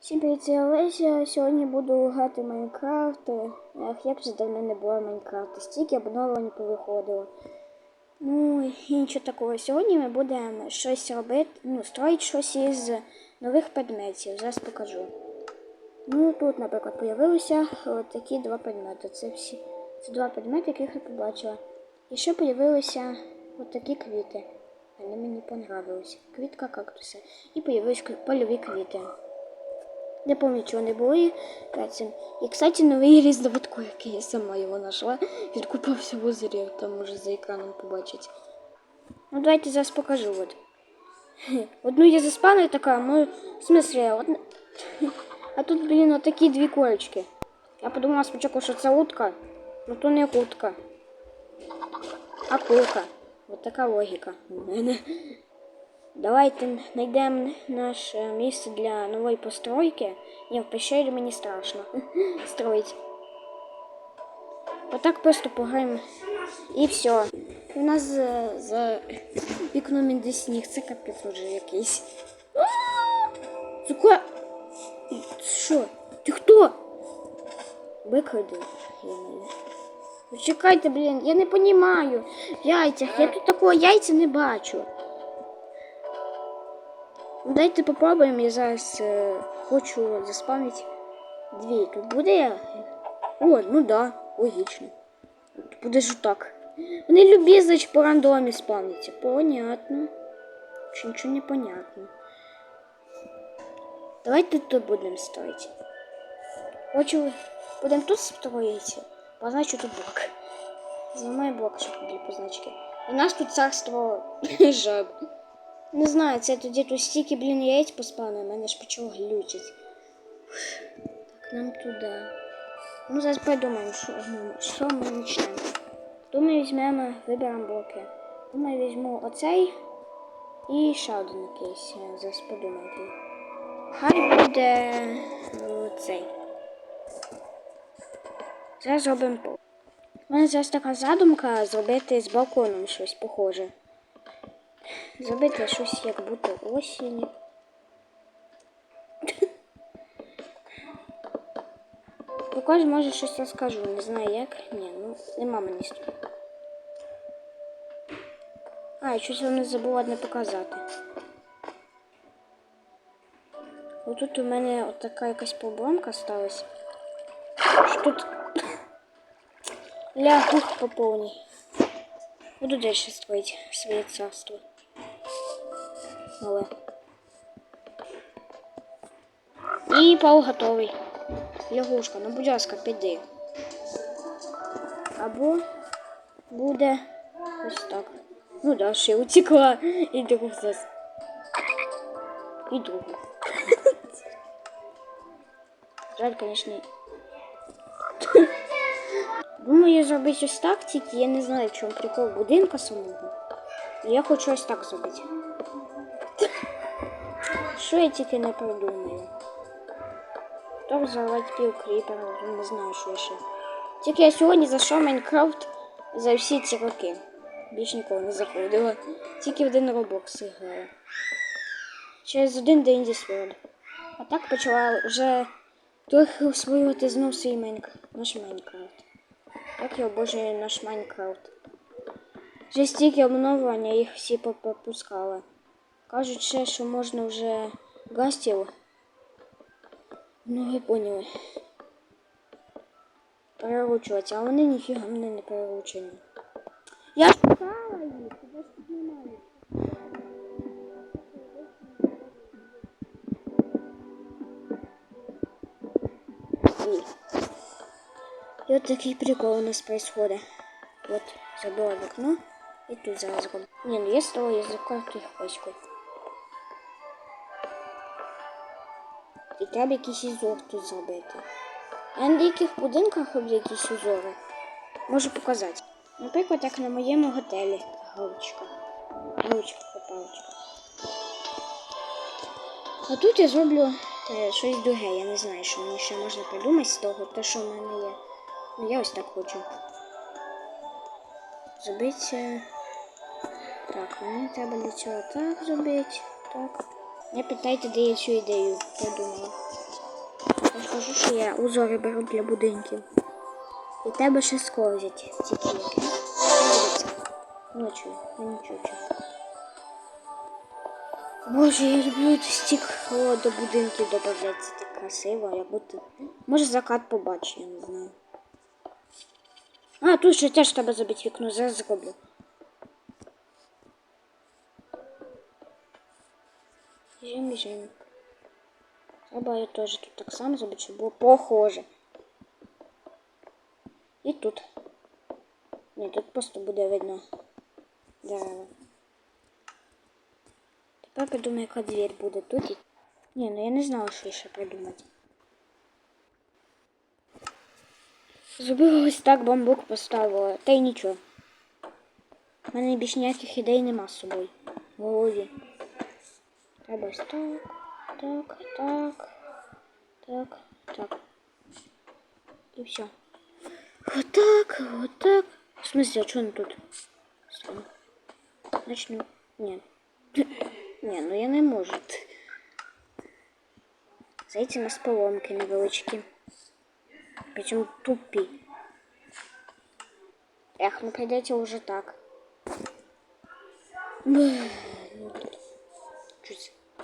Всім привіт, це Олеся. Сьогодні буду грати Майнкрафт. Ех, як вже давно не було Майнкрафту. Стільки обновлень повиходило. Ну і нічого такого. Сьогодні ми будемо щось робити, ну, строїти щось із нових предметів. Зараз покажу. Ну, тут, наприклад, з'явилися такі два предмети. Це всі це два предмети, яких я побачила. І ще з'явилися такі квіти. Вони мені понравилися. Квітка кактуса. І з'явилися польові квіти. Не пам'ятаю, чого не. Кацін. І, кстати, новий різдоватку, який я сама його знайшла. Він купався в озері, там може за екраном побачити. Ну, давайте зараз покажу. От. Одну я заспала і така, ну, в смысле, одна... а тут, блін, отакі дві колечки. Я подумала спочатку, що це утка, ну то не утка. А курка. От така логіка у мене. Давайте знайдемо наше місце для нової постройки. Ні, в пещері мені страшно строїть. Отак просто пограємо. І все. У нас за, за вікном іде сніг, це капець вже якийсь. Сука! Що? Ти хто? Викради. Чекайте, блін, я не розумію. Яйцях. Я тут такого яйця не бачу. Давайте попробуємо. Я зараз е, хочу заспавнити дві. Тут буде. О, ну да, логічно. Буде ж так. Вони любі, значить, по рандомі спавняться. Понятно. Чи нічого не понятно. Давайте тут будемо строїти. Хочу. Будемо тут строїти. Позначу тут блок. Зламаю блок, щоб для позначки. У нас тут царство жаб. Не знаю, це тоді тут стільки, блін, яєць поспавнив, мене ж почало глючить. Так, нам туди. Ну, зараз подумаємо, що, що ми почнемо. Думаю, візьмемо, виберемо блоки. Думаю, візьму оцей і ще один якийсь. Зараз подумайте. Хай буде цей. Зараз зробимо пол. У мене зараз така задумка зробити з балконом щось похоже. Зробити щось як будто осінь. Також може щось розкажу, не знаю як. Ні, ну нема мені строю. А, я щось вам не забула одне показати. Отут у мене от така якась проблемка сталася. Що тут лягух по. Буду далі строїти своє царство. Мале. І пол готовий. Лягушка, ну будь ласка, піди. Або буде ось так. Ну да, ще утекла. І другу зараз. І другу. Жаль, конечно. Думаю, зробити ось так, тільки я не знаю, в чому прикол будинка самого. Я хочу ось так зробити. Що я тільки не придумаю? Так взорвати пів кріпера, не знаю, що ще. Тільки я сьогодні зайшов Майнкрафт за всі ці роки. Більш ніколи не заходила. Тільки в один Roblox грала. Через один день зі. А так почала вже трохи освоювати знов свій Майнкрафт. Наш Майнкрафт. Як я обожнюю наш Майнкрафт. Вже стільки обновлення їх всі попускали. Кажуть ще, що можна вже гастів. Ну, ви поняли. Переручувати, а вони ніфіга мене не переручені. Я шукала їх, тебе ж тут немає. Ні. І от такий прикол у нас происходит. Вот, забила в окно. І тут зараз роблю. Ні, ну я з того язика Треба якийсь ізор тут зробити. А на деяких будинках роблю якісь узори. Можу показати. Наприклад, як на моєму готелі. Галочка. Галочка, палочка. А тут я зроблю е, щось друге. Я не знаю, що мені ще можна придумати з того, те, що в мене є. Ну, я ось так хочу. Зробити. Так, мені треба для цього так зробити. Так. Не питайте, де я цю ідею придумала. скажу, що я узори беру для будинків. І тебе ще сковзять ці кільки. Ночі, я не чую. Боже, я люблю цей стік о, до будинків додати. Це так красиво, як будто. Може закат побачу, я не знаю. А, тут ще теж треба забити вікно, зараз зроблю. Жим, жим. Треба я теж тут так само зробити, щоб було похоже. І тут. Ні, тут просто буде видно дерева. Тепер придумаю, яка дверь буде тут. І... Ні, ну я не знала, що ще придумати. Зробила ось так, бамбук поставила. Та й нічого. У мене більш ніяких ідей нема з собою. В голові. Треба ось так, так, так, так, так. І все. Отак, отак. В смысле, а что он тут? Стоп. Начну. Ні. Ні, ну я не можу. Зайти на поломки невеличкі. Причому тупі. Эх, ну придется уже так. Чуть.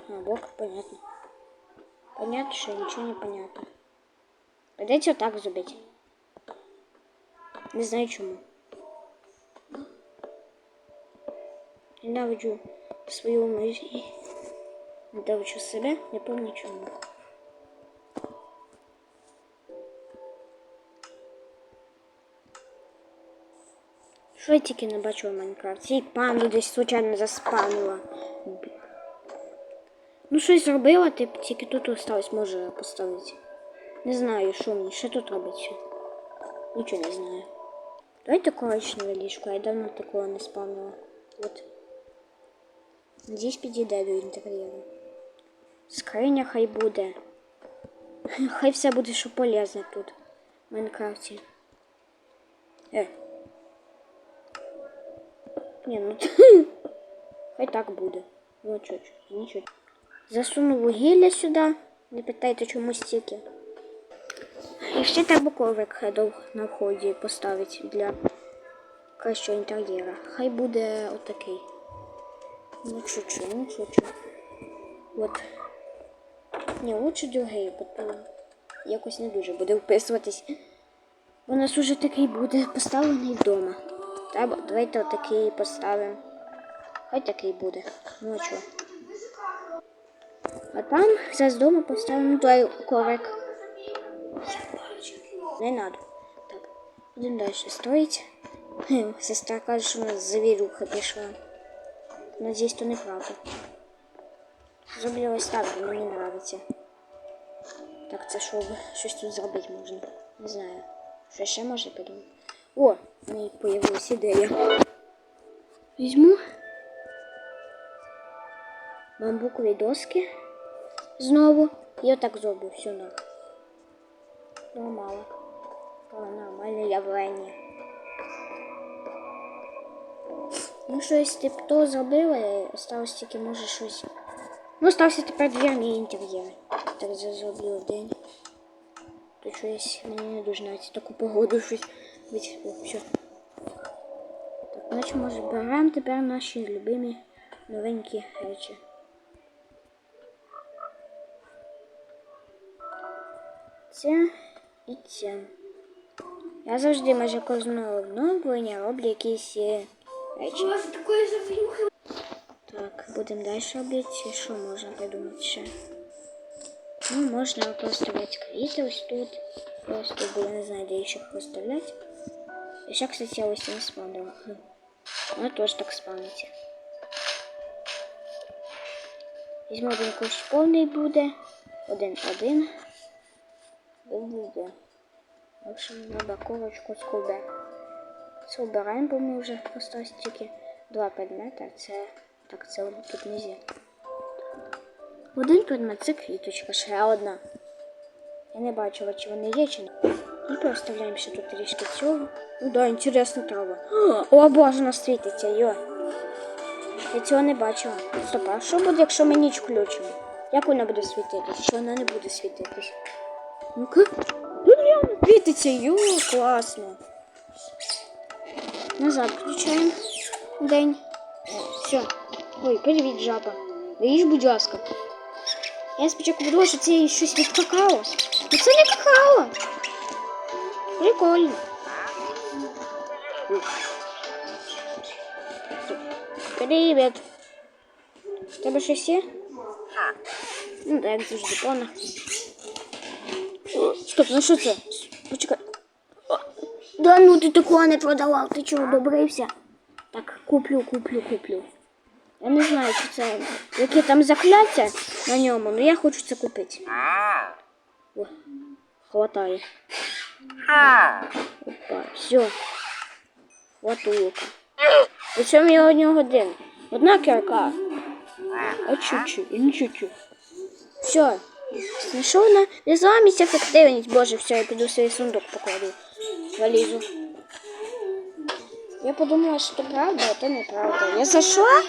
А, блок, понятно. Понятно, что ничего не понятно. Придется вот так зубить. Не знаю чому. Ненавиджу свою мислі. Ненавиджу себе, не пам'ятаю чому. Що я тільки не бачила в Майнкрафті? І панду десь случайно заспамила. Ну, щось зробила, тип, тільки тут осталось, може поставити. Не знаю, що мені ще тут робити. ще. Нічого не знаю. Давайте коричневе ліжко, я давно такого не спамила. От. Надіюсь, підійде до інтер'єру. Скриня хай буде. Хай все буде, що полезне тут. В Майнкрафті. Е. Ні, ну хай так буде. Ну чо, чо, нічого. Засуну вугілля сюди. Не питайте, чому стільки. І ще треба коврик на вході поставити для кращого інтер'єра. Хай буде отакий. Ну чуть-чуть, ну чуть-чуть. От. Ні, лучше другий, бо то якось не дуже буде вписуватись. У нас уже такий буде поставлений вдома. Треба, давайте отакий поставимо. Хай такий буде. Ну а чого. А там зараз вдома поставимо той коврик. Не надо. Так, будемо далі строїть. Сестра каже, що у нас завірюха пішла. Надіюсь, то неправда. Зроблю ось так, бо мені подобається. Так, це що щось тут зробити можна. Не знаю. Що ще може придумати? О, неї появилась ідея. Візьму бамбукові доски знову. І отак зроблю всю ногу. Нормально. Нормальне явлення. Ну, щось типу то зробила, осталось тільки може щось. Ну, остався тепер двірний інтер'єр. Так зроблю день. То щось мені не дуже навіть таку погоду щось. Від... Все. Так, значить, може, беремо тепер наші любимі новенькі речі. Це і це. Я завжди майже кожного обновлення роблю якісь е, речі. Так, будемо далі робити. Що можна придумати ще? Ну, можна поставити квіти ось тут. Просто бо не знаю, де ще поставляти. І ще, кстати, я ось не спавнила. Вона теж так спавниться. Візьму один кущ повний буде. Один-один. Буде. В общем, треба корочку з кубе. Це бо ми вже поставили тільки два предмети. Це так, це тут нельзя. Один предмет це квіточка, ще одна. Я не бачила, чи вони є, чи не. І проставляємо ще тут трішки цього. Ну да, інтересна трава. О, боже, вона світиться, йо. Я цього не бачила. Стоп, а що буде, якщо ми ніч включимо? Як вона буде світитись? Що вона не буде світитись? Ну-ка. Тут реально світиться, йо, класно. Назад включаємо. День. Все. Ой, привіт, жаба. Даїш, будь ласка. Я спочатку подумала, що це щось від какао. Ну це не какао. Прикольно. Привіт. В тебе щось є? Ну так, як завжди повна. Стоп, ну що це? Почекай. Да ну ти такого не продавав, ти чого добрився? Так, куплю, куплю, куплю. Я не знаю, чи це яке там закляття на ньому, але я хочу це купити. О, хватає. Опа, все. Хватулка. Причому я одну годину. Одна кірка. А чуть-чуть, і не чуть-чуть. Все. Знайшов на незламість ефективність. Боже, все, я піду свій сундук покладу. Валізу. Я подумала, що правда, а це неправда. Я зайшла.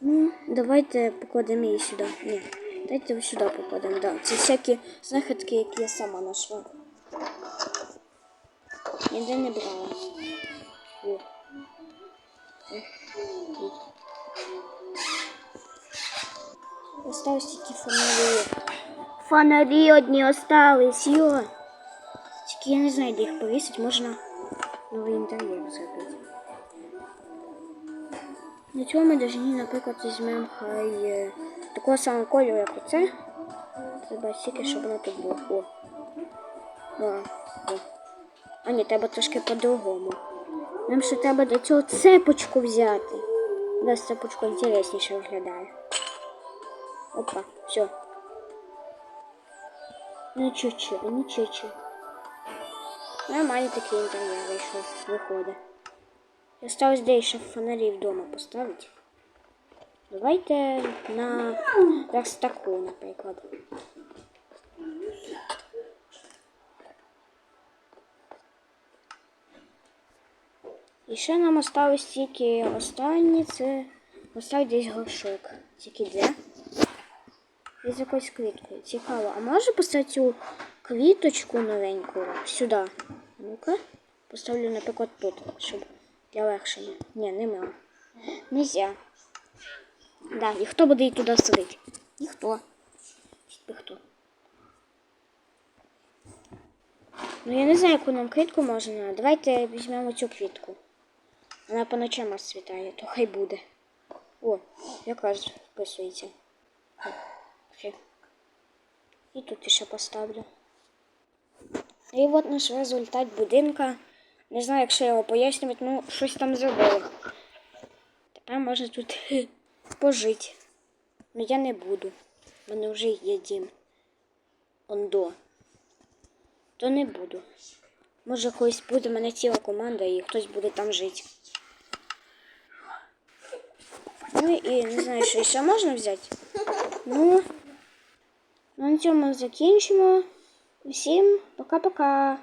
Ну, давайте покладемо її сюди. Ні, дайте сюди покладемо. Да. Це всякі знахідки, які я сама знайшла. Ніде не брала. Осталось тільки фонарі. Фонарі одні остались, йо. Тільки я не знаю, де їх повісити, можна новий інтер'єр зробити. Для цього ми повинні, наприклад, візьмемо хай е, такого самого кольору, як оце. Треба тільки, щоб воно тут було. О. О. О. А ні, треба трошки по-другому. Нам ще треба до цього цепочку взяти. Да, цепочку інтересніше виглядає. Опа, все. Ну чуть-чуть, ну чуть-чуть. Нормальний такий інтер'єр вийшов, виходить. Осталось де ще фонарі вдома поставити. Давайте на верстаку, наприклад. І ще нам осталось тільки останнє, це поставити десь горшок. Тільки де? З якоюсь квіткою. Цікаво. А може поставити цю квіточку новеньку сюди? Ну-ка. Поставлю, наприклад, тут, щоб для легшення. Ні, нема. Нельзя. Да, і хто буде її туди садити? Ніхто. Тільки хто. Ну я не знаю, яку нам квітку можна. Давайте візьмемо цю квітку. Вона по ночам розцвітає, то хай буде. О, якраз вписується. Окей. І тут ще поставлю. І от наш результат будинка. Не знаю, якщо його пояснювати, ну щось там зробили. Тепер можна тут пожити. Ну я не буду. У мене вже є дім. Ондо. То не буду. Може, колись буде в мене ціла команда і хтось буде там жити. Ну і не знаю, що ще можна взяти. Ну, ну на цьому закінчимо. Всім пока-пока.